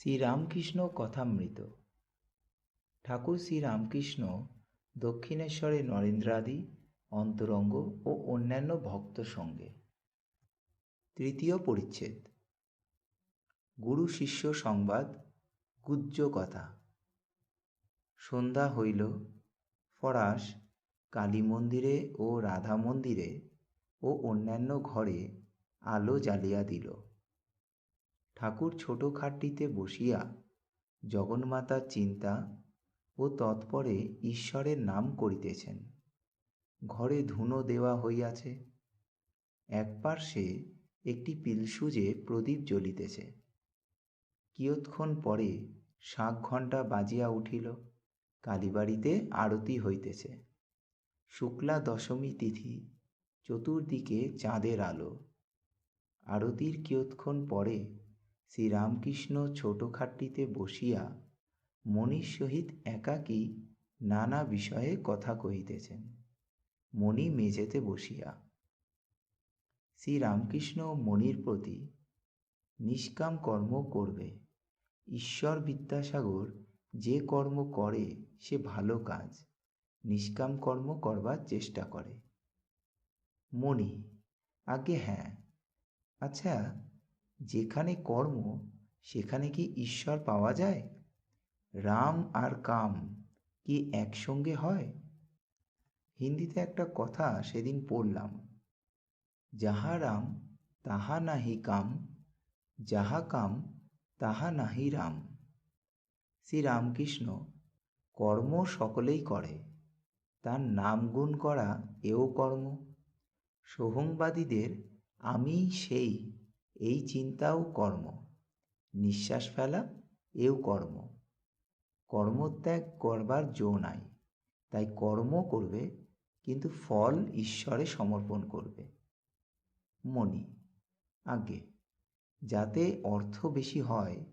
শ্রীরামকৃষ্ণ কথামৃত। ঠাকুর শ্রীরামকৃষ্ণ দক্ষিণেশ্বরে নরেন্দ্রাদি, অন্তরঙ্গ ও অন্যান্য ভক্ত সঙ্গে। তৃতীয় পরিচ্ছেদ। গুরু শিষ্য সংবাদ গুজ্জ কথা। সন্ধ্যা হইল, ফরাস, কালী মন্দিরে ও রাধা মন্দিরে ও অন্যান্য ঘরে আলো জ্বালিয়া দিল। ঠাকুর ছোট খাটটিতে বসিয়া জগন্মাতার চিন্তা ও তৎপরে ঈশ্বরের নাম করিতেছেন। ঘরে ধুনো দেওয়া হইয়াছে। এক পার্শ্বে একটি পিলসুজে প্রদীপ জ্বলিতেছে। কিয়ৎক্ষণ পরে শাঁখ ঘণ্টা বাজিয়া উঠিল। কালীবাড়িতে আরতি হইতেছে। শুক্লা দশমী তিথি চতুর্দিকে চাঁদের আলো। আরতির কিয়ৎক্ষণ পরে শ্রীরামকৃষ্ণ ছোটো খাটটিতে বসিয়া মণির সহিত একাকী নানা বিষয়ে কথা কহিতেছেন। মণি মেঝেতে বসিয়া, শ্রীরামকৃষ্ণ মণির প্রতি নিষ্কাম কর্ম করবে। ঈশ্বর বিদ্যাসাগর যে কর্ম করে, সে ভালো কাজ। নিষ্কাম কর্ম করবার চেষ্টা করে। মণি আগে হ্যাঁ। আচ্ছা যেখানে কর্ম, সেখানে কি ঈশ্বর পাওয়া যায়? রাম আর কাম কি একসঙ্গে হয়? হিন্দিতে একটা কথা সেদিন পড়লাম। যাহা রাম, তাহা নাহি কাম, যাহা কাম, তাহা নাহি রাম। শ্রী রামকৃষ্ণ কর্ম সকলেই করে, তার নাম গুণ করা এও কর্ম। সোহংবাদীদের আমি সেই এই চিন্তাও কর্ম। নিঃশ্বাস ফেলা, এও কর্ম। কর্মত্যাগ করবার জো নাই। তাই কর্ম করবে, কিন্তু ফল ঈশ্বরে সমর্পণ করবে। মনি আগে যাতে অর্থ বেশি হয়,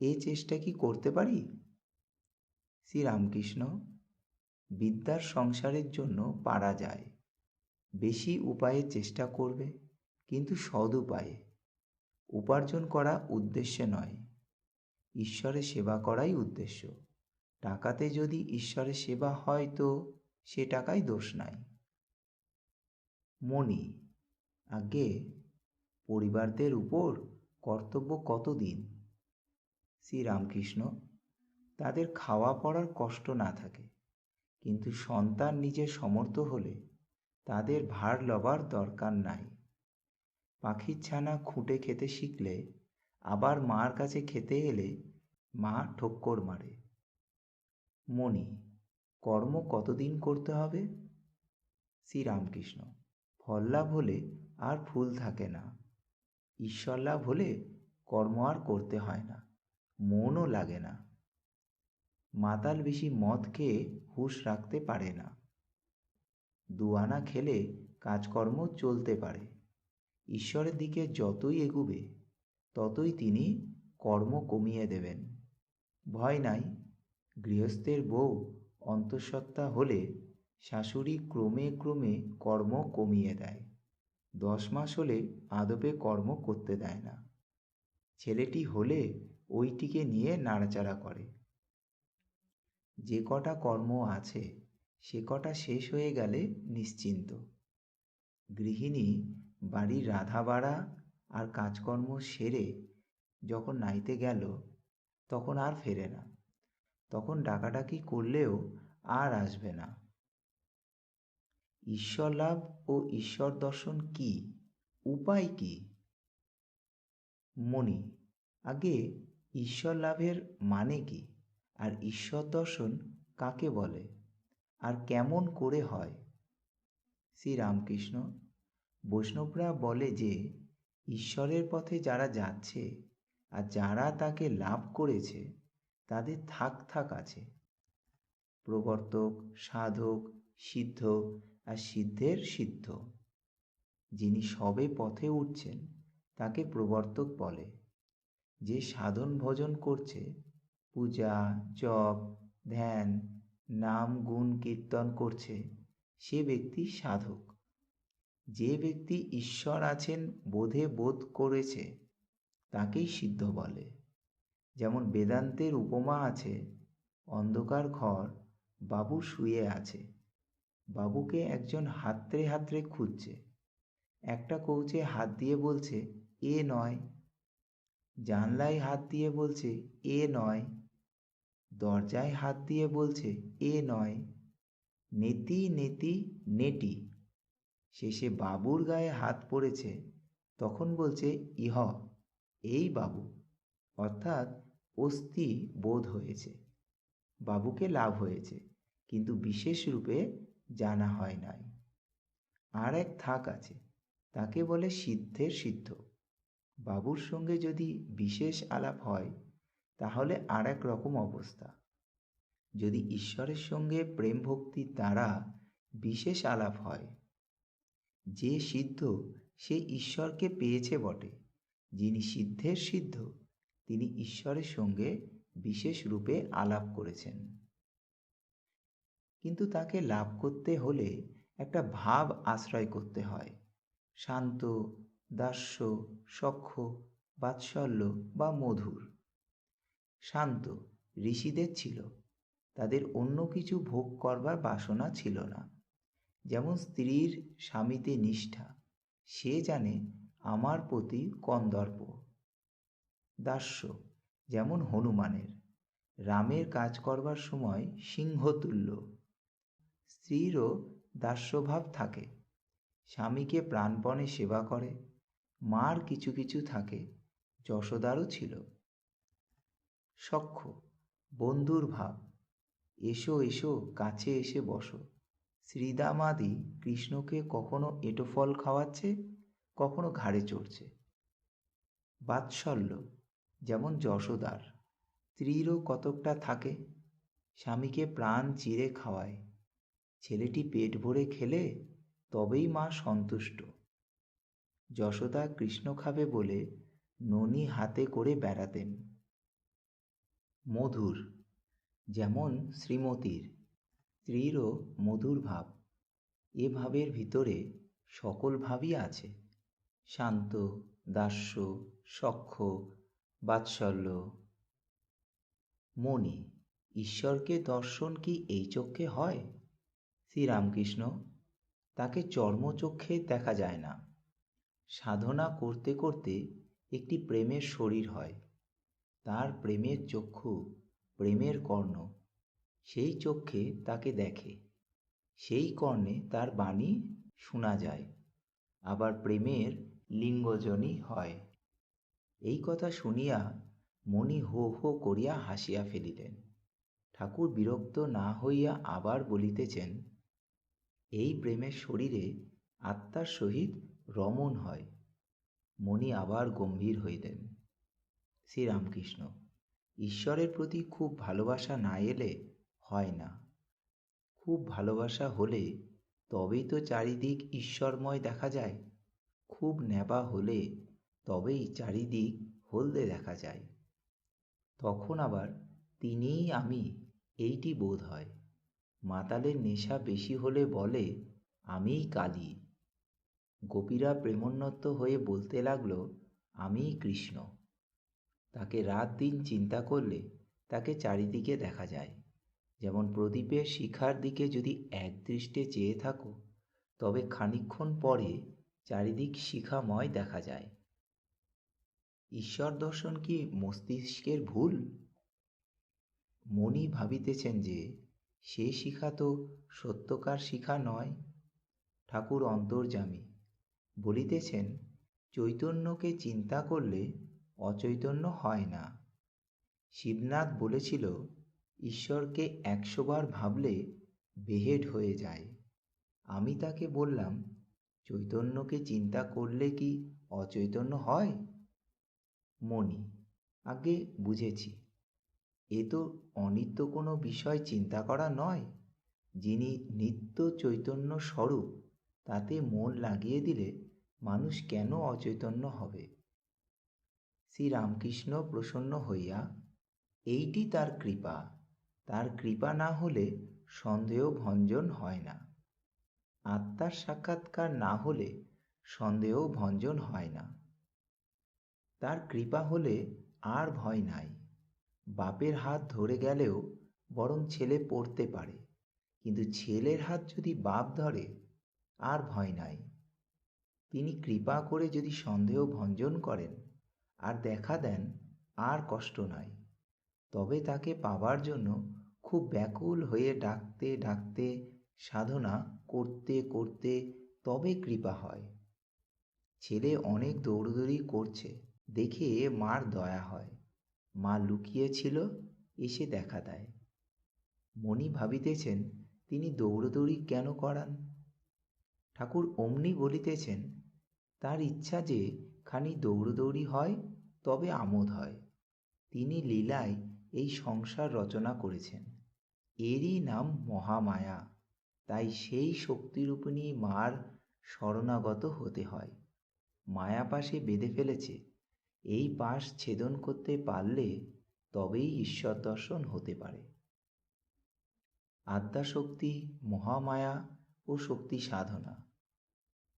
এ চেষ্টা কি করতে পারি? শ্রীরামকৃষ্ণ, বিদ্যার সংসারের জন্য পারা যায়। বেশি উপায়ে চেষ্টা করবে, কিন্তু সদ উপায়ে উপার্জন করা উদ্দেশ্যে নয়। ঈশ্বরের সেবা করাই উদ্দেশ্য। টাকাতে যদি ঈশ্বরের সেবা হয় তো সে টাকায় দোষ নাই। মণি আগে পরিবারদের উপর কর্তব্য কতদিন? শ্রীরামকৃষ্ণ, তাদের খাওয়া পড়ার কষ্ট না থাকে। কিন্তু সন্তান নিজের সমর্থ হলে তাদের ভার লবার দরকার নাই। পাখির ছানা খুঁটে খেতে শিখলে, আবার মার কাছে খেতে এলে মা ঠক্কর মারে। মণি, কর্ম কতদিন করতে হবে? শ্রীরামকৃষ্ণ, ফল লাভ হলে আর ফুল থাকে না। ঈশ্বর লাভ হলে কর্ম আর করতে হয় না, মনও লাগে না। মাতাল বেশি মদ খেয়ে হুঁশ রাখতে পারে না। দুয়ানা খেলে কাজকর্ম চলতে পারে। ঈশ্বরের দিকে যতই এগুবে, ততই তিনি কর্ম কমিয়ে দেবেন। ভয় নাই, গৃহস্থের বউ অন্তঃসত্ত্বা হলে শাশুড়ি ক্রমে ক্রমে কর্ম কমিয়ে দেয়। দশ মাস হলে আদপে কর্ম করতে দেয় না। ছেলেটি হলে ওইটিকে নিয়ে নাড়াচাড়া করে। যে কটা কর্ম আছে, সে কটা শেষ হয়ে গেলে নিশ্চিন্ত। গৃহিণী বাড়ির রাধা বাড়া আর কাজকর্ম সেরে যখন নাইতে গেল, তখন আর ফেরে না। তখন ডাকাডাকি করলেও আর আসবে না। ঈশ্বর লাভ ও ঈশ্বর দর্শন কি? উপায় কি? মণি, আগে ঈশ্বর লাভের মানে কি? আর ঈশ্বর দর্শন কাকে বলে? আর কেমন করে হয়? শ্রীরামকৃষ্ণ বৈষ্ণবরা বলে যে, ঈশ্বরের পথে যারা যাচ্ছে আর যারা তাকে লাভ করেছে, তাদের থাক থাক আছে। প্রবর্তক, সাধক, সিদ্ধ আর সিদ্ধের সিদ্ধ। যিনি সবে পথে উঠছেন, তাকে প্রবর্তক বলে। যে সাধন ভজন করছে, পূজা, জপ, ধ্যান, নাম, গুণ, কীর্তন করছে, সে ব্যক্তি সাধক। যে ব্যক্তি ঈশ্বর আছেন বোধে বোধ করেছে, তাকেই সিদ্ধ বলে। যেমন বেদান্তের উপমা আছে, অন্ধকার ঘর বাবু শুয়ে আছে, বাবুকে একজন হাতড়ে হাতড়ে খুঁজছে। একটা কৌচে হাত দিয়ে বলছে, এ নয়। জানলায় হাত দিয়ে বলছে, এ নয়। দরজায় হাত দিয়ে বলছে, এ নয়। নেতি নেতি নেটি। শেষে বাবুর গায়ে হাত পড়েছে, তখন বলছে, ইহ, এই বাবু। অর্থাৎ অস্থি বোধ হয়েছে। বাবুকে লাভ হয়েছে, কিন্তু বিশেষ রূপে জানা হয় নাই। আর এক থাক আছে, তাকে বলে সিদ্ধের সিদ্ধ। বাবুর সঙ্গে যদি বিশেষ আলাপ হয়, তাহলে আর এক রকম অবস্থা। যদি ঈশ্বরের সঙ্গে প্রেম ভক্তির দ্বারা বিশেষ আলাপ হয় যে সিদ্ধ, সে ঈশ্বরকে পেয়েছে বটে। যিনি সিদ্ধের সিদ্ধ, তিনি ঈশ্বরের সঙ্গে বিশেষ রূপে আলাপ করেছেন। কিন্তু তাকে লাভ করতে হলে একটা ভাব আশ্রয় করতে হয়। শান্ত, দাস্য সখ্য বাৎসল্য বা মধুর। শান্ত ঋষিদের ছিল। তাদের অন্য কিছু ভোগ করবার বাসনা ছিল না। যেমন স্ত্রীর স্বামীতে নিষ্ঠা, সে জানে আমার প্রতি কন্দর্প দাস্য, যেমন হনুমানের, রামের কাজ করবার সময় সিংহতুল্য স্ত্রীরও দাস্যভাব থাকে, স্বামীকে প্রাণপণে সেবা করে, মার কিছু কিছু থাকে, যশোদারও ছিল। সখ্য, বন্ধুর ভাব, এসো এসো কাছে এসে বসো। শ্রীদামাদি কৃষ্ণকে কখনো এঁটো ফল খাওয়াচ্ছে, কখনো ঘাড়ে চড়ছে। বাৎসল্য, যেমন যশোদার। স্ত্রীরও কতকটা থাকে, স্বামীকে প্রাণ চিরে খাওয়ায়। ছেলেটি পেট ভরে খেলে, তবেই মা সন্তুষ্ট। যশোদা কৃষ্ণ খাবে বলে ননি হাতে করে বেড়াতেন। মধুর, যেমন শ্রীমতীর। স্ত্রীরও মধুর ভাব। এ ভাবের ভিতরে সকল ভাবই আছে। শান্ত, দাস্য সখ্য বাৎসল্য। মণি, ঈশ্বরকে দর্শন কি এই চক্ষে হয়? শ্রীরামকৃষ্ণ, তাকে চর্মচক্ষে দেখা যায় না। সাধনা করতে করতে একটি প্রেমের শরীর হয়। তার প্রেমের চক্ষু প্রেমের কর্ণ। সেই চক্ষে তাকে দেখে। সেই কর্ণে তার বাণী শোনা যায়, আবার প্রেমের লিঙ্গজনই হয়। এই কথা শুনিয়া মণি হো হো করিয়া হাসিয়া ফেলিলেন। ঠাকুর বিরক্ত না হইয়া আবার বলিতেছেন, এই প্রেমের শরীরে আত্মার সহিত রমণ হয়। মণি আবার গম্ভীর হইলেন, শ্রীরামকৃষ্ণ, ঈশ্বরের প্রতি খুব ভালোবাসা না এলে হয় না। খুব ভালোবাসা হলে তবেই তো চারিদিক ঈশ্বরময় দেখা যায়। খুব নেবা হলে তবেই চারিদিক হলদে দেখা যায়। তখন আবার তিনিই আমি, এইটি বোধ হয়। মাতালের নেশা বেশি হলে বলে, আমিই কালী। গোপীরা প্রেমোন্নত হয়ে বলতে লাগল, আমিই কৃষ্ণ। তাকে রাত দিন চিন্তা করলে তাকে চারিদিকে দেখা যায়। যেমন প্রদীপের শিখার দিকে যদি একদৃষ্টে চেয়ে থাকো, তবে খানিক্ষণ পরে চারিদিক শিখাময় দেখা যায়। ঈশ্বর দর্শন কি মস্তিষ্কের ভুল? মনি ভাবিতেছেন যে, সে শিখা তো সত্যকার শিখা নয়। ঠাকুর অন্তর্যামী, বলিতেছেন, চৈতন্যকে চিন্তা করলে অচৈতন্য হয় না। শিবনাথ বলেছিল ঈশ্বরকে একশোবার ভাবলে বেহেড হয়ে যায়। আমি তাকে বললাম, চৈতন্যকে চিন্তা করলে কি অচৈতন্য হয়? মণি, আগে বুঝেছি। এ তো অনিত্য কোনো বিষয় চিন্তা করা নয়। যিনি নিত্য চৈতন্য স্বরূপ, তাতে মন লাগিয়ে দিলে মানুষ কেন অচৈতন্য হবে? শ্রীরামকৃষ্ণ প্রসন্ন হইয়া, এইটি তার কৃপা। তার কৃপা না হলে সন্দেহ ভঞ্জন হয় না। আত্মার সাক্ষাৎকার না হলে সন্দেহ ভঞ্জন হয় না। তার কৃপা হলে আর ভয় নাই। বাপের হাত ধরে গেলেও বরং ছেলে পড়তে পারে। কিন্তু ছেলের হাত যদি বাপ ধরে, আর ভয় নাই। তিনি কৃপা করে যদি সন্দেহ ভঞ্জন করেন, আর দেখা দেন, আর কষ্ট নাই। তবে তাকে পাবার জন্য খুব ব্যাকুল হয়ে ডাকতে ডাকতে, সাধনা করতে করতে তবে কৃপা হয়। ছেলে অনেক দৌড়দৌড়ি করছে, দেখে মার দয়া হয়। মা লুকিয়েছিল, এসে দেখা দেয়। মণি ভাবিতেছেন, তিনি দৌড়দৌড়ি কেন করান? ঠাকুর অমনি বলিতেছেন, তার ইচ্ছা যে খানি দৌড়দৌড়ি হয়, তবে আমোদ হয়। তিনি লীলায় এই সংসার রচনা করেছেন। এরই নাম মহামায়া। তাই সেই শক্তিরূপিণী মার শরণাগত হতে হয়। মায়া পাশে বেঁধে ফেলেছে। এই পাশ ছেদন করতে পারলে তবেই ঈশ্বর দর্শন হতে পারে। আদ্যাশক্তি, মহামায়া ও শক্তি সাধনা।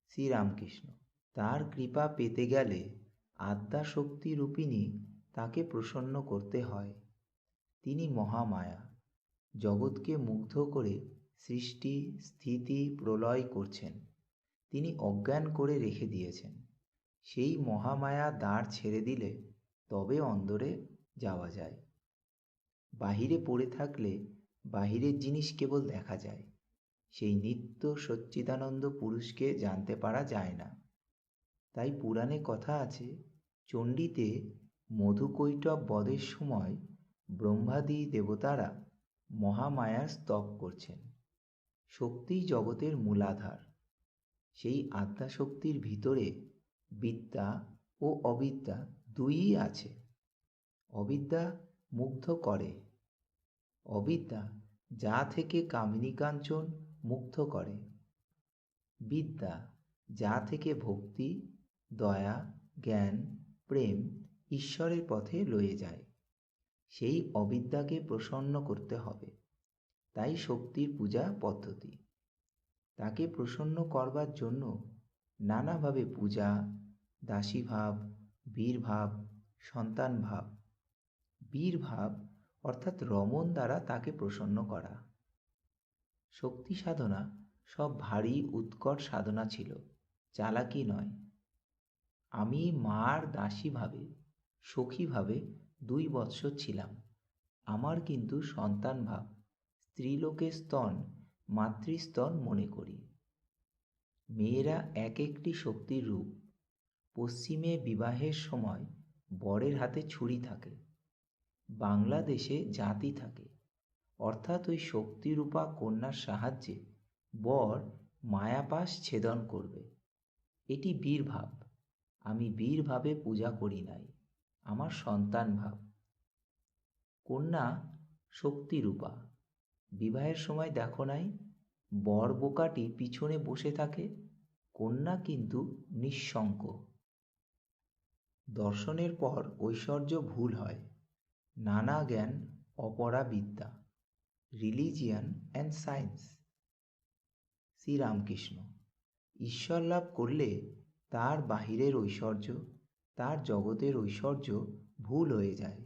শ্রীরামকৃষ্ণ, তার কৃপা পেতে গেলে আদ্যাশক্তি রূপিণী তাকে প্রসন্ন করতে হয়। তিনি মহামায়া। জগৎকে মুগ্ধ করে সৃষ্টি, স্থিতি, প্রলয় করছেন। তিনি অজ্ঞান করে রেখে দিয়েছেন। সেই মহামায়া দাঁড় ছেড়ে দিলে তবে অন্দরে যাওয়া যায়। বাহিরে পড়ে থাকলে বাহিরের জিনিস কেবল দেখা যায়। সেই নিত্য সচ্চিদানন্দ পুরুষকে জানতে পারা যায় না। তাই পুরাণে কথা আছে, চণ্ডীতে মধুকৈটব বধের সময় ব্রহ্মাদি দেবতারা মহামায়ার স্তব করছেন। শক্তি জগতের মূলাধার। সেই আত্মাশক্তির ভিতরে বিদ্যা ও অবিদ্যা দুইই আছে। অবিদ্যা মুগ্ধ করে। অবিদ্যা যা থেকে কামিনী কাঞ্চন মুগ্ধ করে। বিদ্যা যা থেকে ভক্তি, দয়া, জ্ঞান, প্রেম, ঈশ্বরের পথে লয়ে যায়। সেই অবিদ্যাকে প্রসন্ন করতে হবে। তাই শক্তির পূজা পদ্ধতি। তাকে প্রসন্ন করবার জন্য নানাভাবে পূজা, দাসীভাব, বীরভাব সন্তান ভাব বীরভাব অর্থাৎ রমন দ্বারা তাকে প্রসন্ন করা। শক্তি সাধনা সব ভারী উৎকট সাধনা ছিল, চালাকি নয়। আমি মার দাসীভাবে, সখীভাবে দুই বৎসর ছিলাম। আমার কিন্তু সন্তান ভাব, স্ত্রীলোকের স্তন, মাতৃস্তন মনে করি। মেয়েরা এক একটি শক্তির রূপ। পশ্চিমে বিবাহের সময় বরের হাতে ছুরি থাকে, বাংলাদেশে জাতি থাকে। অর্থাৎ ওই শক্তিরূপা কন্যার সাহায্যে বর মায়াপাশ ছেদন করবে। এটি বীরভাব। আমি বীরভাবে পূজা করি নাই। আমার সন্তান ভাব। কন্যা শক্তিরূপা বিবাহের সময় দেখো নাই, বর বোকাটি পিছনে বসে থাকে, কন্যা কিন্তু নিঃশঙ্ক দর্শনের পর ঐশ্বর্য ভুল হয়, নানা জ্ঞান অপরা বিদ্যা রিলিজিয়ান অ্যান্ড সায়েন্স। শ্রীরামকৃষ্ণ, ঈশ্বর লাভ করলে তার বাহিরের ঐশ্বর্য তার জগতের ঐশ্বর্য ভুল হয়ে যায়।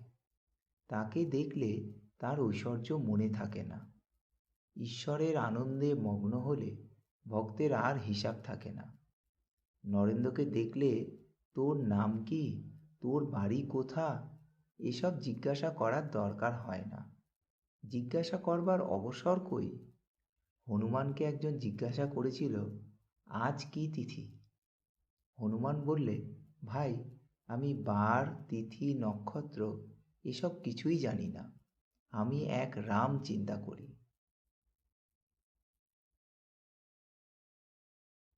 তাকে দেখলে তার ঐশ্বর্য মনে থাকে না। ঈশ্বরের আনন্দে মগ্ন হলে ভক্তের আর হিসাব থাকে না। নরেন্দ্রকে দেখলে, তোর নাম কি? তোর বাড়ি কোথা এসব জিজ্ঞাসা করার দরকার হয় না। জিজ্ঞাসা করবার অবসর কই? হনুমানকে একজন জিজ্ঞাসা করেছিল, আজ কি তিথি? হনুমান বললে, ভাই আমি বার তিথি নক্ষত্র এসব কিছুই জানি না। আমি এক রাম চিন্তা করি।